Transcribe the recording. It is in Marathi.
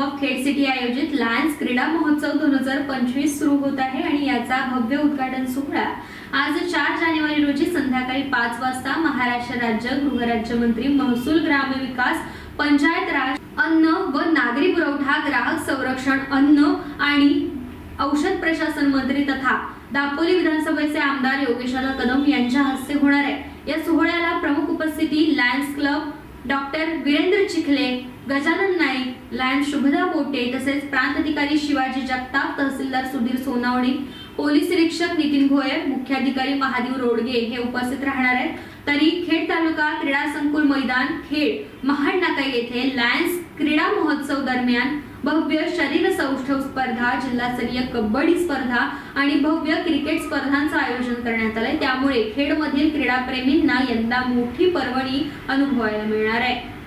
ऑफ खेड सिटी आयोजित लायन्स क्रीडा महोत्सव दोन हजार पंचवीस सुरू होत आहे आणि याचा भव्य उद्घाटन सोहळा आज चार जानेवारी रोजी संध्याकाळी पाच वाजता महाराष्ट्र राज्य गृहराज्यमंत्री महसूल ग्रामविकास पंचायत राज अन्न व नागरी पुरवठा ग्राहक संरक्षण अन्न आणि औषध प्रशासन मंत्री तथा दापोली विधानसभेचे आमदार योगेश्वर कदम यांच्या हस्ते होणार आहे. या सोहळ्याला प्रमुख उपस्थिती Lions club doctor Virendra Chikhale Gajanan Naik Lions Shubhada Pote तसेच प्रांत अधिकारी शिवाजी जगताप तहसीलदार सुधीर सोनावणे पोलीस निरीक्षक नितीन भोयर मुख्याधिकारी महादेव रोडगे हे उपस्थित राहणार आहेत. तरी खेड तालुका क्रीडा संकुल मैदान खेड महाड नाका येथे लायन्स क्रीडा महोत्सव दरम्यान भव्य शरीर सौष्ठव स्पर्धा जिल्हास्तरीय कबड्डी स्पर्धा आणि भव्य क्रिकेट स्पर्धांचं आयोजन करण्यात आलं त्यामुळे खेडमधील क्रीडाप्रेमींना यंदा मोठी पर्वणी अनुभवायला मिळणार आहे.